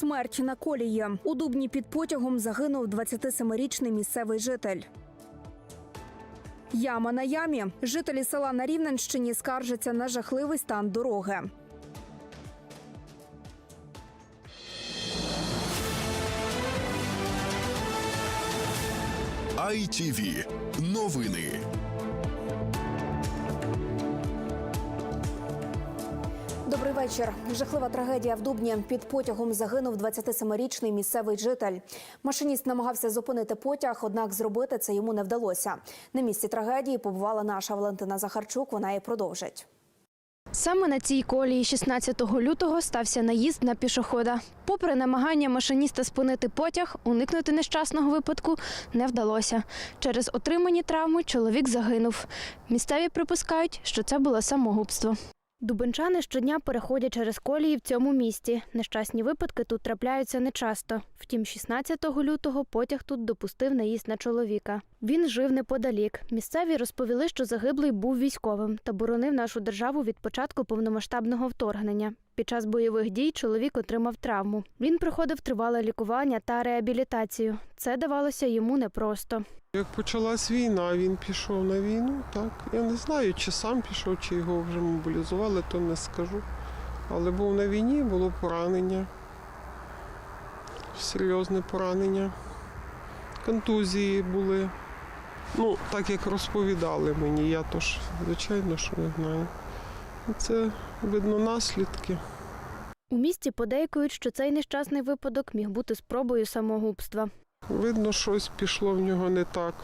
Смерть на колії. У Дубні під потягом загинув 27-річний місцевий житель. Яма на ямі. Жителі села на Рівненщині скаржаться на жахливий стан дороги. ITV. Новини. Вечір. Жахлива трагедія в Дубні. Під потягом загинув 27-річний місцевий житель. Машиніст намагався зупинити потяг, однак зробити це йому не вдалося. На місці трагедії побувала наша Валентина Захарчук. Вона і продовжить. Саме на цій колії 16 лютого стався наїзд на пішохода. Попри намагання машиніста спинити потяг, уникнути нещасного випадку не вдалося. Через отримані травми чоловік загинув. Місцеві припускають, що це було самогубство. Дубенчани щодня переходять через колії в цьому місті. Нещасні випадки тут трапляються нечасто. Втім, 16 лютого потяг тут допустив наїзд на чоловіка. Він жив неподалік. Місцеві розповіли, що загиблий був військовим та боронив нашу державу від початку повномасштабного вторгнення. Під час бойових дій чоловік отримав травму. Він проходив тривале лікування та реабілітацію. Це давалося йому непросто. Як почалась війна, він пішов на війну, так. Я не знаю, чи сам пішов, чи його вже мобілізували, то не скажу. Але був на війні, було поранення. Серйозне поранення. Контузії були. Ну, так як розповідали мені, я то ж, звичайно, що не знаю. Це видно наслідки. У місті подейкують, що цей нещасний випадок міг бути спробою самогубства. Видно, щось пішло в нього не так.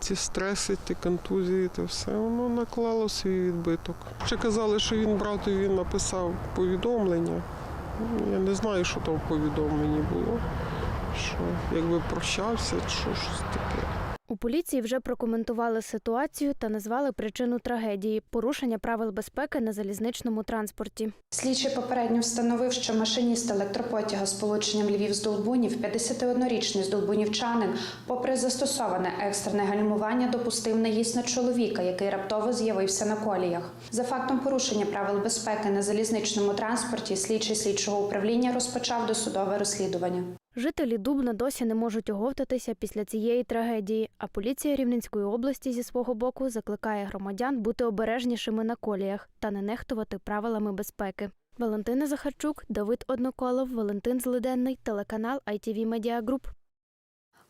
Ці стреси, ті контузії, те все, воно наклало свій відбиток. Ще казали, що він брату він написав повідомлення. Ну, Я не знаю, що там в повідомленні було. Що якби прощався, що щось таке. У поліції вже прокоментували ситуацію та назвали причину трагедії порушення правил безпеки на залізничному транспорті. Слідчий попередньо встановив, що машиніст електропотяга з полученням Львів з Долбунів, 51-річний здолбунівчанин, попри застосоване екстрене гальмування, допустив наїзд на чоловіка, який раптово з'явився на коліях. За фактом порушення правил безпеки на залізничному транспорті, слідчий слідчого управління розпочав досудове розслідування. Жителі Дубна досі не можуть оговтатися після цієї трагедії, а поліція Рівненської області зі свого боку закликає громадян бути обережнішими на коліях та не нехтувати правилами безпеки. Валентина Захарчук, Давид Одноколов, Валентин Злиденний, телеканал ITV Media Group.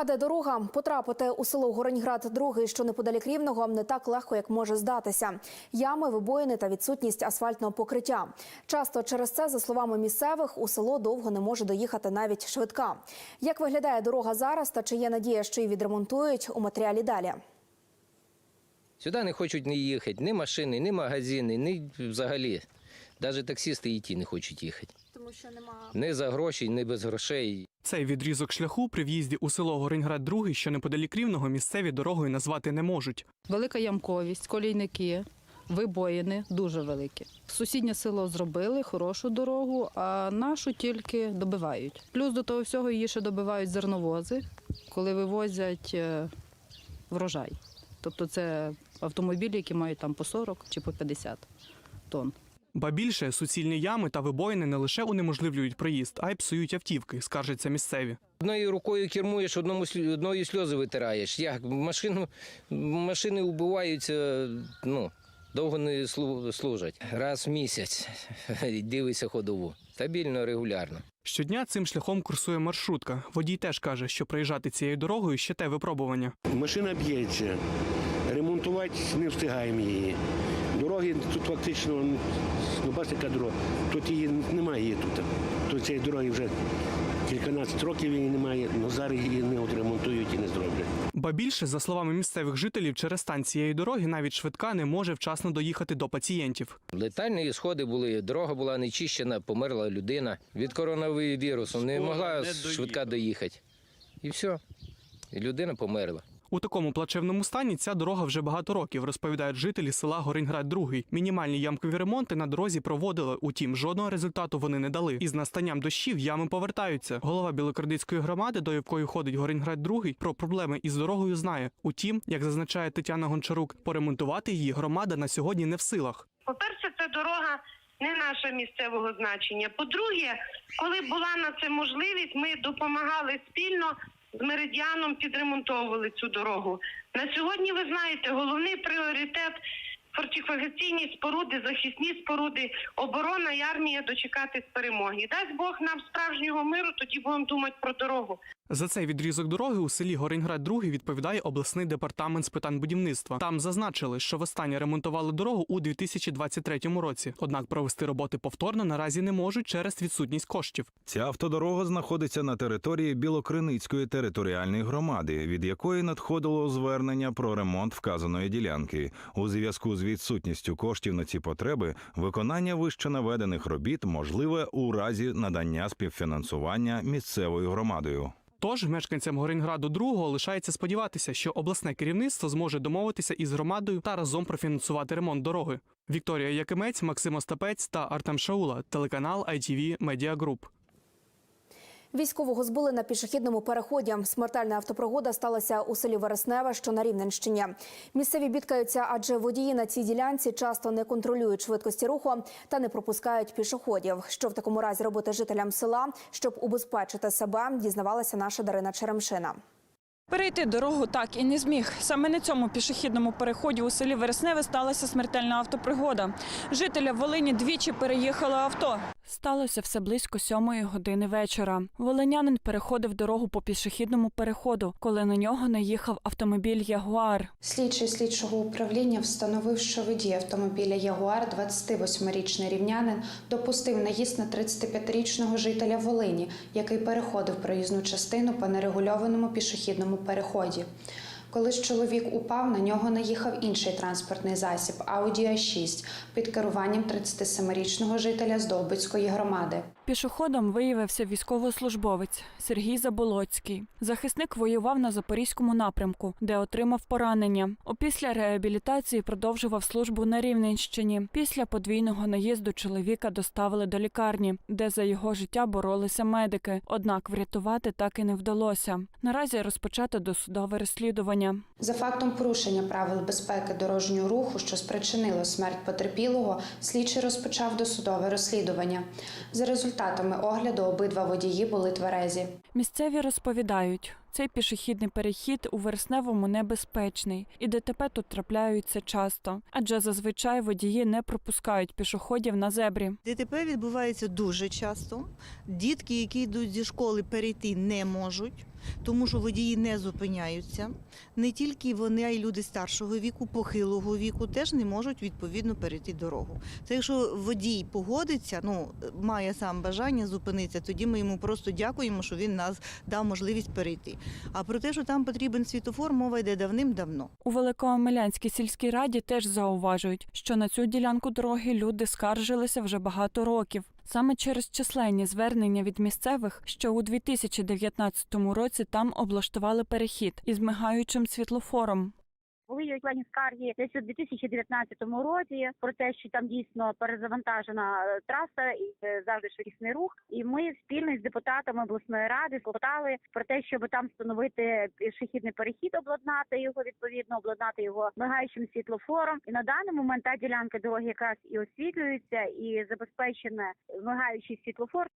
А де дорога? Потрапити у село Гороньград другий, що неподалік рівного, не так легко, як може здатися. Ями, вибоїни та відсутність асфальтного покриття. Часто через це, за словами місцевих, у село довго не може доїхати навіть швидка. Як виглядає дорога зараз та чи є надія, що її відремонтують у матеріалі далі? Сюди не хочуть не їхати ні машини, ні магазини, ні взагалі. Навіть таксисти йти не хочуть їхати. Тому що немає. Ні за гроші, ні без грошей. Цей відрізок шляху при в'їзді у село Гориньград 2, що неподалік рівного, місцеві дорогою назвати не можуть. Велика ямковість, колійники, вибоїни дуже великі. Сусіднє село зробили хорошу дорогу, а нашу тільки добивають. Плюс до того всього її ще добивають зерновози, коли вивозять е, врожай. Тобто це автомобілі, які мають там по 40 чи по 50 тонн. Ба більше суцільні ями та вибоїни не лише унеможливлюють проїзд, а й псують автівки, скаржаться місцеві. Одною рукою кермуєш, одному одною сльози витираєш. Як машину, машини вбиваються, ну, довго не служать. Раз в місяць дивися ходову. Стабільно, регулярно. Щодня цим шляхом курсує маршрутка. Водій теж каже, що проїжджати цією дорогою ще те випробування. Машина б'ється, ремонтувати не встигаємо її. Дороги тут фактично, ну бачите, яка дорога, тут її немає її тут. Тут цієї дороги вже кільканадцять років її немає, але зараз її не отремонтують і не зроблять. Ба більше, за словами місцевих жителів, через стан цієї дороги навіть швидка не може вчасно доїхати до пацієнтів. Летальні сходи були, дорога була нечищена, померла людина. Від коронавірусу не могла швидка доїхати. І все. І людина померла. У такому плачевному стані ця дорога вже багато років, розповідають жителі села Гориньград 2. Мінімальні ямкові ремонти на дорозі проводили, утім, жодного результату вони не дали. Із настанням дощів ями повертаються. Голова Білокордицької громади, до якої входить Гориньград 2, про проблеми із дорогою знає. Утім, як зазначає Тетяна Гончарук, поремонтувати її громада на сьогодні не в силах. По-перше, це дорога не наша місцевого значення. По-друге, коли була на це можливість, ми допомагали спільно з меридіаном, підремонтовували цю дорогу. На сьогодні ви знаєте, головний пріоритет фортифікаційні споруди, захисні споруди, оборона і армія дочекатись перемоги. Дасть Бог нам справжнього миру, тоді будемо думати про дорогу. За цей відрізок дороги у селі Гориньград 2 відповідає обласний департамент з питань будівництва. Там зазначили, що востаннє ремонтували дорогу у 2023 році. Однак провести роботи повторно наразі не можуть через відсутність коштів. Ця автодорога знаходиться на території Білокриницької територіальної громади, від якої надходило звернення про ремонт вказаної ділянки. У зв'язку з відсутністю коштів на ці потреби виконання вище наведених робіт можливе у разі надання співфінансування місцевою громадою. Тож мешканцям Гориньграду 2 лишається сподіватися, що обласне керівництво зможе домовитися із громадою та разом профінансувати ремонт дороги. Вікторія Якимець, Максим Остапець та Артем Шаула, телеканал ITV Media Group. Військового збили на пішохідному переході. Смертельна автопригода сталася у селі Вересневе, що на Рівненщині. Місцеві бідкаються, адже водії на цій ділянці часто не контролюють швидкості руху та не пропускають пішоходів. Що в такому разі робити жителям села, щоб убезпечити себе, дізнавалася наша Дарина Черемшина. Перейти дорогу так і не зміг. Саме на цьому пішохідному переході у селі Вересневе сталася смертельна автопригода. Жителя Волині двічі переїхало авто. Сталося все близько сьомої години вечора. Волинянин переходив дорогу по пішохідному переходу, коли на нього наїхав автомобіль Ягуар. Слідчий слідчого управління встановив, що водій автомобіля Ягуар, 28-річний рівнянин, допустив наїзд на 35-річного жителя Волині, який переходив проїзну частину по нерегульованому пішохідному переході. Коли ж чоловік упав, на нього наїхав інший транспортний засіб Audi A6 під керуванням 37-річного жителя Здолбицької громади. Пішоходом виявився військовослужбовець Сергій Заболоцький. Захисник воював на запорізькому напрямку, де отримав поранення. Опісля реабілітації продовжував службу на Рівненщині. Після подвійного наїзду чоловіка доставили до лікарні, де за його життя боролися медики. Однак врятувати так і не вдалося. Наразі розпочато досудове розслідування. За фактом порушення правил безпеки дорожнього руху, що спричинило смерть потерпілого, слідчий розпочав досудове розслідування. За результатами огляду обидва водії були тверезі. Місцеві розповідають, цей пішохідний перехід у вересневому небезпечний, і ДТП тут трапляються часто, адже зазвичай водії не пропускають пішоходів на зебрі. ДТП відбувається дуже часто. Дітки, які йдуть зі школи, перейти не можуть, тому що водії не зупиняються. Не тільки вони, а й люди старшого віку, похилого віку теж не можуть відповідно перейти дорогу. Це якщо водій погодиться, ну має сам бажання зупинитися, тоді ми йому просто дякуємо, що він нас дав можливість перейти. А про те, що там потрібен світофор, мова йде давним-давно. У Великоомелянській сільській раді теж зауважують, що на цю ділянку дороги люди скаржилися вже багато років. Саме через численні звернення від місцевих, що у 2019 році там облаштували перехід із мигаючим світлофором. Були юридичні скарги десь у 2019 році про те, що там дійсно перезавантажена е, траса і е, завжди швидкісний рух. І ми спільно з депутатами обласної ради клопотали про те, щоб там встановити пішохідний перехід, обладнати його відповідно, обладнати його мигаючим світлофором. І на даний момент та ділянка дороги якраз і освітлюється, і забезпечене мигаючий світлофор.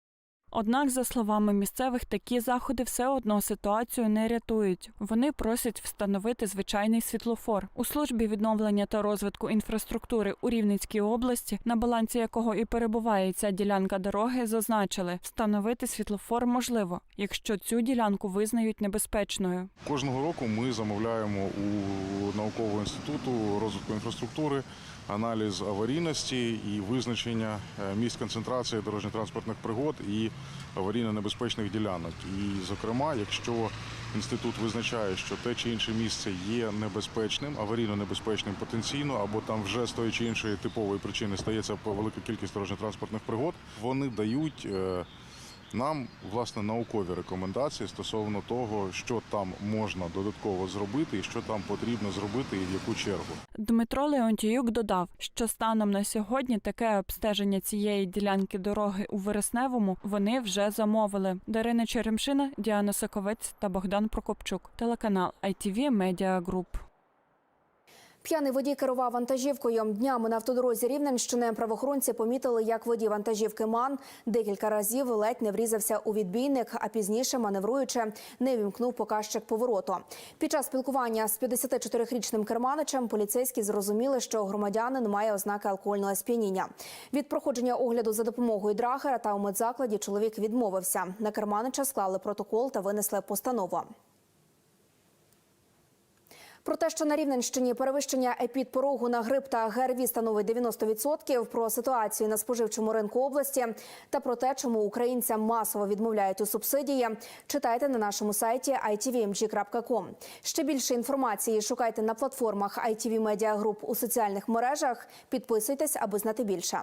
Однак, за словами місцевих, такі заходи все одно ситуацію не рятують. Вони просять встановити звичайний світлофор у службі відновлення та розвитку інфраструктури у Рівненській області, на балансі якого і перебуває ця ділянка дороги, зазначили, встановити світлофор можливо, якщо цю ділянку визнають небезпечною. Кожного року ми замовляємо у наукового інституту розвитку інфраструктури аналіз аварійності і визначення е, місць концентрації дорожньо-транспортних пригод і аварійно-небезпечних ділянок. І, зокрема, якщо інститут визначає, що те чи інше місце є небезпечним, аварійно-небезпечним потенційно, або там вже з тої чи іншої типової причини стається велика кількість дорожньо-транспортних пригод, вони дають. Нам власне наукові рекомендації стосовно того, що там можна додатково зробити, і що там потрібно зробити, і в яку чергу. Дмитро Леонтіюк додав, що станом на сьогодні таке обстеження цієї ділянки дороги у Вересневому вони вже замовили. Дарина Черемшина, Діана Соковець та Богдан Прокопчук. Телеканал ITV Media Group. П'яний водій керував вантажівкою. Днями на автодорозі Рівненщини правоохоронці помітили, як водій вантажівки МАН декілька разів ледь не врізався у відбійник, а пізніше, маневруючи, не вімкнув показчик повороту. Під час спілкування з 54-річним керманичем поліцейські зрозуміли, що громадянин має ознаки алкогольного сп'яніння. Від проходження огляду за допомогою драгера та у медзакладі чоловік відмовився. На керманича склали протокол та винесли постанову. Про те, що на Рівненщині перевищення епідпорогу на грип та ГРВІ становить 90%, про ситуацію на споживчому ринку області та про те, чому українцям масово відмовляють у субсидії, читайте на нашому сайті itvmg.com. Ще більше інформації шукайте на платформах ITV Media Group у соціальних мережах. Підписуйтесь, аби знати більше.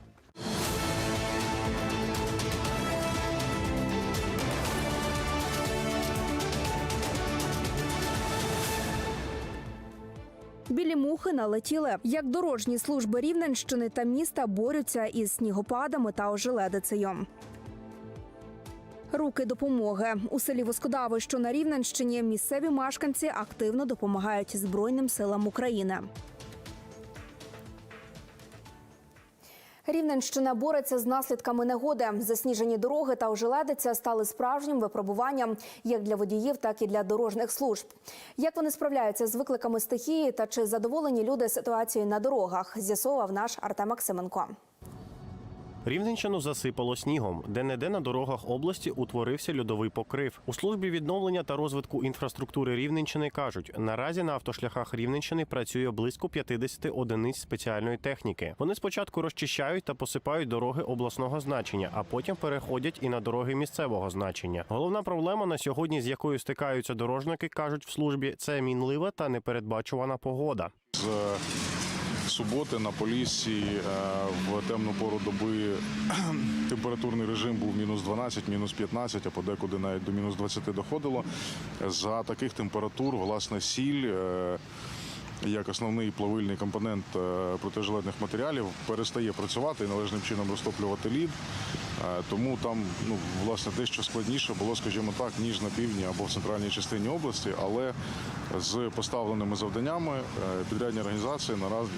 Білі мухи налетіли. Як дорожні служби Рівненщини та міста борються із снігопадами та ожеледицею. Руки допомоги у селі Воскодави, що на Рівненщині, місцеві мешканці активно допомагають Збройним силам України. Рівненщина бореться з наслідками негоди. Засніжені дороги та ожеледиця стали справжнім випробуванням як для водіїв, так і для дорожніх служб. Як вони справляються з викликами стихії та чи задоволені люди ситуацією на дорогах, з'ясовував наш Артем Максименко. Рівненщину засипало снігом. Де-не-де на дорогах області утворився льодовий покрив. У службі відновлення та розвитку інфраструктури Рівненщини кажуть, наразі на автошляхах Рівненщини працює близько 50 одиниць спеціальної техніки. Вони спочатку розчищають та посипають дороги обласного значення, а потім переходять і на дороги місцевого значення. Головна проблема на сьогодні, з якою стикаються дорожники, кажуть в службі, це мінлива та непередбачувана погода. Суботи на Поліссі е, в темну пору доби температурний режим був мінус 12, мінус 15, а подекуди навіть до мінус 20 доходило. За таких температур, власне, сіль. е, Як основний плавильний компонент е, протижеледних матеріалів перестає працювати і належним чином розтоплювати лід. Тому там ну власне дещо складніше було, скажімо так, ніж на півдні або в центральній частині області, але з поставленими завданнями підрядні організації наразі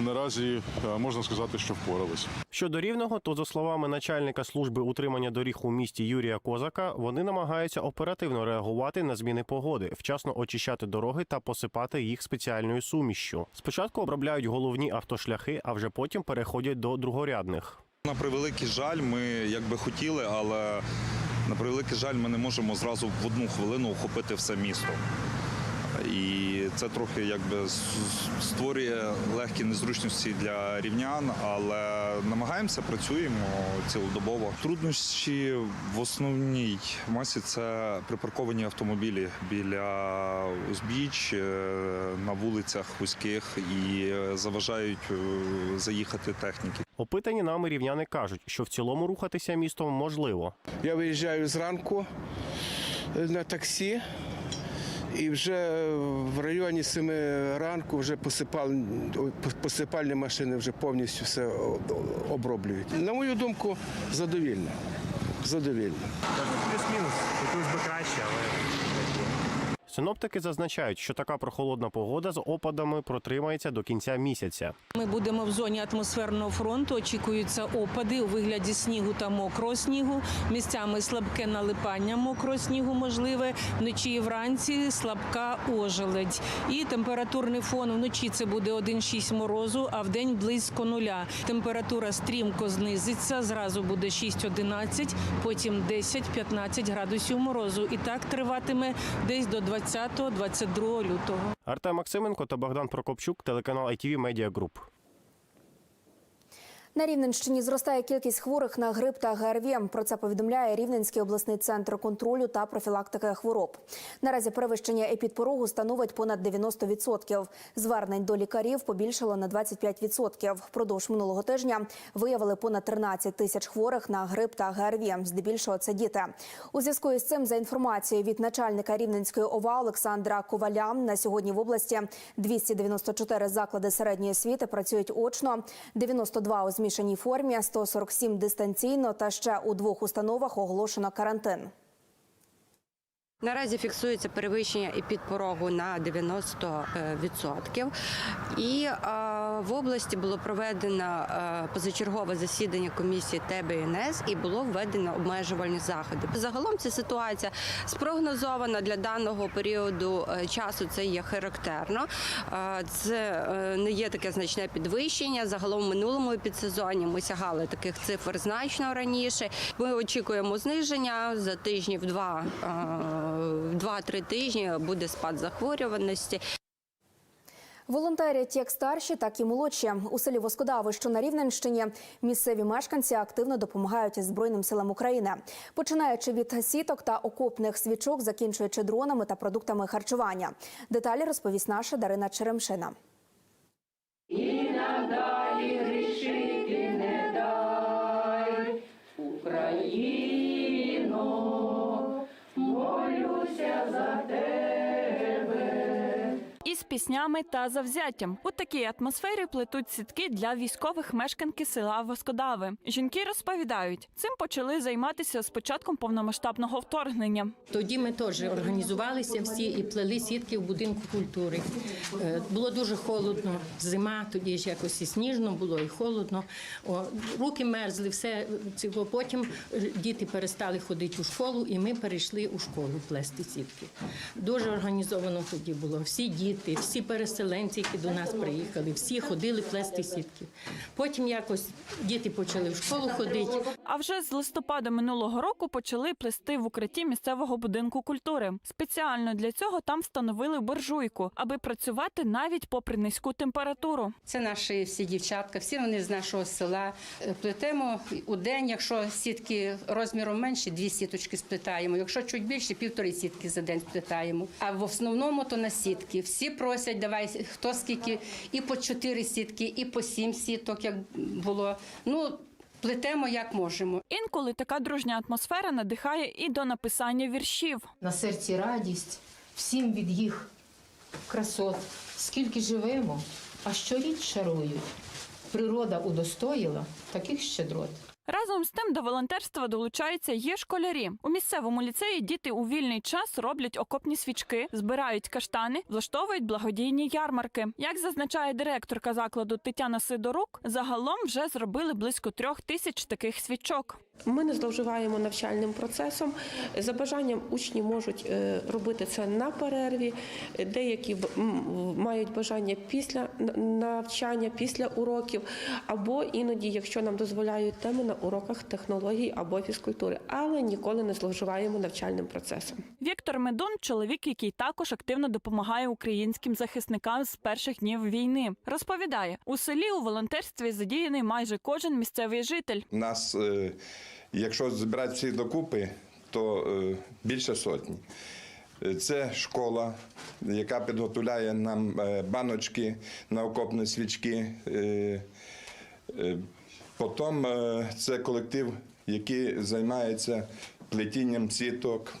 наразі е, можна сказати, що впоралися. Щодо рівного, то за словами начальника служби утримання доріг у місті Юрія Козака, вони намагаються оперативно реагувати на зміни погоди, вчасно очищати дороги та посипати їх спеціальною сумішшю. Спочатку обробляють головні автошляхи, а вже потім переходять до другорядних. На превеликий жаль, ми як би хотіли, але на превеликий жаль, ми не можемо зразу в одну хвилину охопити все місто. І це трохи якби створює легкі незручності для рівнян, але намагаємося, працюємо цілодобово. Труднощі в основній масі це припарковані автомобілі біля узбіч е, на вулицях вузьких і заважають е, заїхати техніки. Опитані нами рівняни кажуть, що в цілому рухатися містом можливо. Я виїжджаю зранку е, на таксі. І вже в районі 7 ранку вже посипальні, посипальні машини вже повністю все оброблюють. На мою думку, задовільно. Задовільно. Плюс-мінус, хотілося б краще, але. Синоптики зазначають, що така прохолодна погода з опадами протримається до кінця місяця. Ми будемо в зоні атмосферного фронту. Очікуються опади у вигляді снігу та мокрого снігу. Місцями слабке налипання мокрого снігу можливе. Вночі і вранці слабка ожеледь. І температурний фон вночі це буде 1,6 морозу, а вдень близько нуля. Температура стрімко знизиться. Зразу буде 6-11, потім 10-15 градусів морозу. І так триватиме десь до 20-22 лютого. Артем Максименко та Богдан Прокопчук, телеканал ITV Media Group. На Рівненщині зростає кількість хворих на грип та ГРВІ. Про це повідомляє Рівненський обласний центр контролю та профілактики хвороб. Наразі перевищення епідпорогу становить понад 90%. Звернень до лікарів побільшало на 25%. Впродовж минулого тижня виявили понад 13 тисяч хворих на грип та ГРВІ. Здебільшого це діти. У зв'язку із цим, за інформацією від начальника Рівненської ОВА Олександра Коваля, на сьогодні в області 294 заклади середньої освіти працюють очно, 92 у змішаній формі, 147 дистанційно та ще у двох установах оголошено карантин. Наразі фіксується перевищення епідпорогу на 90%. І е, в області було проведено е, позачергове засідання комісії ТБНС і було введено обмежувальні заходи. Загалом ця ситуація спрогнозована для даного періоду е, часу. Це є характерно. Е, Це е, не є таке значне підвищення. Загалом в минулому підсезоні ми сягали таких цифр значно раніше. Ми очікуємо зниження за тижнів два. Е, Два-три тижні буде спад захворюваності. Волонтерять як старші, так і молодші. У селі Воскодави, що на Рівненщині, місцеві мешканці активно допомагають Збройним силам України, починаючи від сіток та окопних свічок, закінчуючи дронами та продуктами харчування. Деталі розповість наша Дарина Черемшина. Молюся за тебе. Піснями та завзяттям у такій атмосфері плетуть сітки для військових мешканки села Воскодави. Жінки розповідають, цим почали займатися з початком повномасштабного вторгнення. Тоді ми теж організувалися всі і плели сітки в будинку культури. Е, Було дуже холодно, зима, тоді ж якось і сніжно було, і холодно. О, руки мерзли, все цього. Потім діти перестали ходити у школу, і ми перейшли у школу плести сітки. Дуже організовано тоді було. Всі діти, всі переселенці, які до нас приїхали, всі ходили плести сітки. Потім якось діти почали в школу ходити. А вже з листопада минулого року почали плести в укритті місцевого будинку культури. Спеціально для цього там встановили буржуйку, аби працювати навіть попри низьку температуру. Це наші всі дівчатка, всі вони з нашого села. Е, Плетемо у день, якщо сітки розміром менші, дві сіточки сплетаємо. Якщо чуть більше, півтори сітки за день сплетаємо. А в основному то на сітки. Всі просять, давай хто скільки, і по чотири сітки, і по сім сіток, як було. Ну, плетемо як можемо. Інколи така дружня атмосфера надихає і до написання віршів. На серці радість всім від їх красот. Скільки живемо, а щоріч шарують. Природа удостоїла таких щедрот. Разом з тим до волонтерства долучаються є школярі. У місцевому ліцеї діти у вільний час роблять окопні свічки, збирають каштани, влаштовують благодійні ярмарки. Як зазначає директорка закладу Тетяна Сидорук, загалом вже зробили близько трьох тисяч таких свічок. Ми не зловживаємо навчальним процесом. За бажанням учні можуть е, робити це на перерві. Деякі мають бажання після навчання, після уроків, або іноді, якщо нам дозволяють теми на уроках технологій або фізкультури, але ніколи не зловживаємо навчальним процесом. Віктор Медун чоловік, який також активно допомагає українським захисникам з перших днів війни, розповідає у селі у волонтерстві задіяний майже кожен місцевий житель. У нас, е, якщо збирати всі докупи, то е, більше сотні. Е, Це школа, яка підготовляє нам баночки на окопні свічки. Е, е, Потім е, це колектив, який займається плетінням сіток.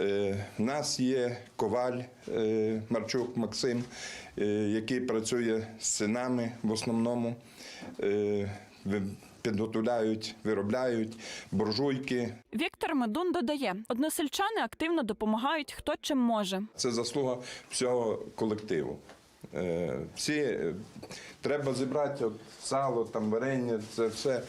Е, У нас є коваль е, Марчук Максим, е, який працює з синами в основному. Е, Підготовляють, виробляють буржуйки. Віктор Медун додає, односельчани активно допомагають хто чим може. Це заслуга всього колективу. Е, Всі е, треба зібрати от, сало, там варення, це все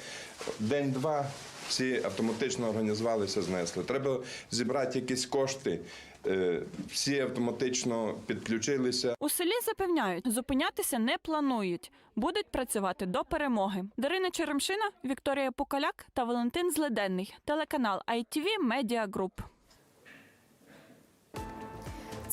день-два. Всі автоматично організувалися, знесли. Треба зібрати якісь кошти. е, Всі автоматично підключилися. У селі запевняють, зупинятися не планують. Будуть працювати до перемоги. Дарина Черемшина, Вікторія Покаляк та Валентин Зледенний. Телеканал ITV Media Group.